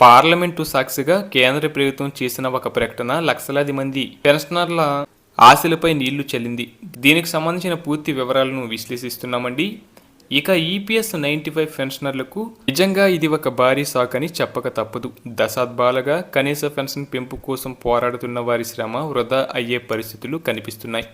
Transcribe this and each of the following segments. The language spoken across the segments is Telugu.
పార్లమెంటు సాక్షిగా కేంద్ర ప్రభుత్వం చేసిన ఒక ప్రకటన లక్షలాది మంది పెన్షనర్ల ఆశలపై నీళ్ళు చల్లింది. దీనికి సంబంధించిన పూర్తి వివరాలను విశ్లేషిస్తున్నామండి. ఇక ఈపీఎస్ నైంటీ ఫైవ్ పెన్షనర్లకు నిజంగా ఇది ఒక భారీ షాక్ అని చెప్పక తప్పదు. దశాబ్దాలుగా కనీస పెన్షన్ పెంపు కోసం పోరాడుతున్న వారి శ్రమ వృధా అయ్యే పరిస్థితులు కనిపిస్తున్నాయి.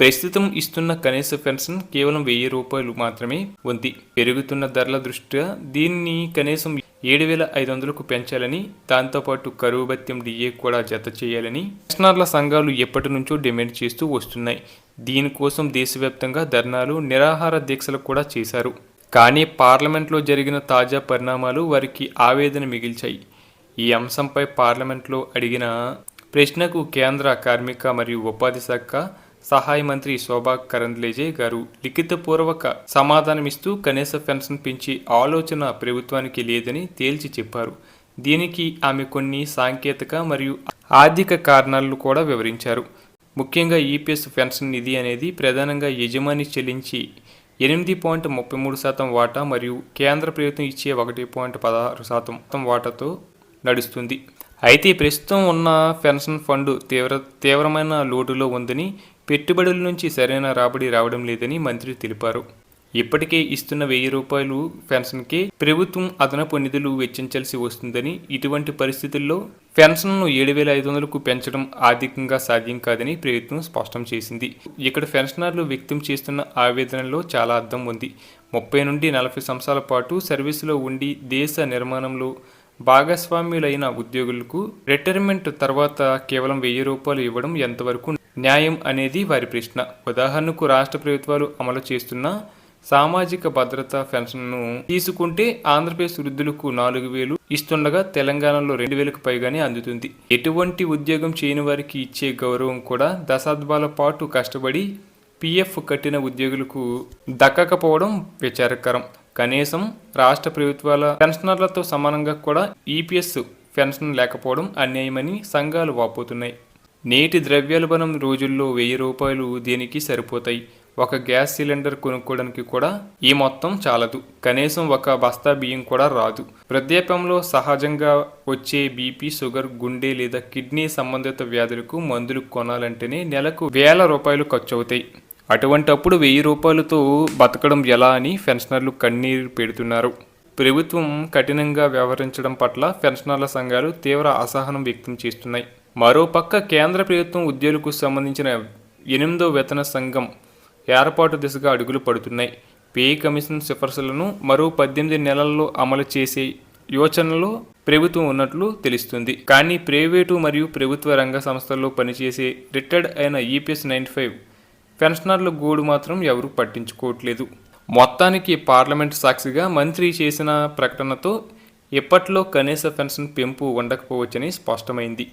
ప్రస్తుతం ఇస్తున్న కనీస పెన్షన్ కేవలం వెయ్యి రూపాయలు మాత్రమే ఉంది. పెరుగుతున్న ధరల దృష్ట్యా దీన్ని కనీసం ఏడు వేల ఐదు వందలకు పెంచాలని దాంతోపాటు కరువు భత్యం డిఏ కూడా జత చేయాలని పెన్షనర్ల సంఘాలు ఎప్పటి నుంచో డిమాండ్ చేస్తూ వస్తున్నాయి. దీనికోసం దేశవ్యాప్తంగా ధర్నాలు నిరాహార దీక్షలు కూడా చేశారు. కానీ పార్లమెంట్లో జరిగిన తాజా పరిణామాలు వారికి ఆవేదన మిగిల్చాయి. ఈ అంశంపై పార్లమెంట్లో అడిగిన ప్రశ్నకు కేంద్ర కార్మిక మరియు ఉపాధి శాఖ సహాయ మంత్రి శోభా కరంద్లేజే గారు లిఖితపూర్వక సమాధానమిస్తూ కనీస పెన్షన్ పెంచి ఆలోచన ప్రభుత్వానికి లేదని తేల్చి చెప్పారు. దీనికి ఆమె కొన్ని సాంకేతిక మరియు ఆర్థిక కారణాలను కూడా వివరించారు. ముఖ్యంగా ఈపీఎస్ పెన్షన్ నిధి అనేది ప్రధానంగా యజమాని చెల్లించి ఎనిమిది పాయింట్ ముప్పై మూడు శాతం వాటా మరియు కేంద్ర ప్రభుత్వం ఇచ్చే ఒకటి పాయింట్ పదహారు శాతం వాటాతో నడుస్తుంది. అయితే ప్రస్తుతం ఉన్న పెన్షన్ ఫండ్ తీవ్ర తీవ్రమైన లోటులో ఉందని పెట్టుబడుల నుంచి సరైన రాబడి రావడం లేదని మంత్రి తెలిపారు. ఇప్పటికే ఇస్తున్న వెయ్యి రూపాయలు పెన్షన్కే ప్రభుత్వం అదనపు నిధులు వెచ్చించాల్సి వస్తుందని ఇటువంటి పరిస్థితుల్లో పెన్షన్ను ఏడు వేల ఐదు వందలకు పెంచడం ఆర్థికంగా సాధ్యం కాదని ప్రభుత్వం స్పష్టం చేసింది. ఇక్కడ పెన్షనర్లు వ్యక్తం చేస్తున్న ఆవేదనలో చాలా అర్థం ఉంది. ముప్పై నుండి నలభై సంవత్సరాల పాటు సర్వీసులో ఉండి దేశ నిర్మాణంలో భాగస్వామ్యులైన ఉద్యోగులకు రిటైర్మెంట్ తర్వాత కేవలం వెయ్యి రూపాయలు ఇవ్వడం ఎంతవరకు న్యాయం అనేది వారి ప్రశ్న. ఉదాహరణకు రాష్ట్ర ప్రభుత్వాలు అమలు చేస్తున్న సామాజిక భద్రత పెన్షన్ను తీసుకుంటే ఆంధ్రప్రదేశ్ వృద్ధులకు నాలుగు వేలు ఇస్తుండగా తెలంగాణలో రెండు వేలకు పైగానే అందుతుంది. ఎటువంటి ఉద్యోగం చేయని వారికి ఇచ్చే గౌరవం కూడా దశాబ్దాల పాటు కష్టపడి పిఎఫ్ కట్టిన ఉద్యోగులకు దక్కకపోవడం విచారకరం. కనీసం రాష్ట్ర ప్రభుత్వాల పెన్షనర్లతో సమానంగా కూడా ఈపీఎస్ పెన్షన్ లేకపోవడం అన్యాయమని సంఘాలు వాపోతున్నాయి. నేటి ద్రవ్యోల్బణం రోజుల్లో వెయ్యి రూపాయలు దేనికి సరిపోతాయి. ఒక గ్యాస్ సిలిండర్ కొనుక్కోవడానికి కూడా ఈ మొత్తం చాలదు. కనీసం ఒక బస్తా బియ్యం కూడా రాదు. వృద్ధాప్యంలో సహజంగా వచ్చే బీపీ షుగర్ గుండె లేదా కిడ్నీ సంబంధిత వ్యాధులకు మందులు కొనాలంటేనే నెలకు వేల రూపాయలు ఖర్చు అవుతాయి అటువంటప్పుడు వెయ్యి రూపాయలతో బతకడం ఎలా అని పెన్షనర్లు కన్నీరు పెడుతున్నారు. ప్రభుత్వం కఠినంగా వ్యవహరించడం పట్ల పెన్షనర్ల సంఘాలు తీవ్ర అసహనం వ్యక్తం చేస్తున్నాయి. మరోపక్క కేంద్ర ప్రభుత్వం ఉద్యోగులకు సంబంధించిన ఎనిమిదో వేతన సంఘం ఏర్పాటు దిశగా అడుగులు పడుతున్నాయి. పే కమిషన్ సిఫార్సులను మరో పద్దెనిమిది నెలల్లో అమలు చేసే యోచనలో ప్రభుత్వం ఉన్నట్లు తెలుస్తుంది. కానీ ప్రైవేటు మరియు ప్రభుత్వ రంగ సంస్థల్లో పనిచేసే రిటైర్డ్ అయిన ఈపీఎస్ నైంటీ ఫైవ్ పెన్షనర్ల గోడు మాత్రం ఎవరూ పట్టించుకోవట్లేదు. మొత్తానికి పార్లమెంట్ సాక్షిగా మంత్రి చేసిన ప్రకటనతో ఇప్పట్లో కనీస పెన్షన్ పెంపు ఉండకపోవచ్చని స్పష్టమైంది.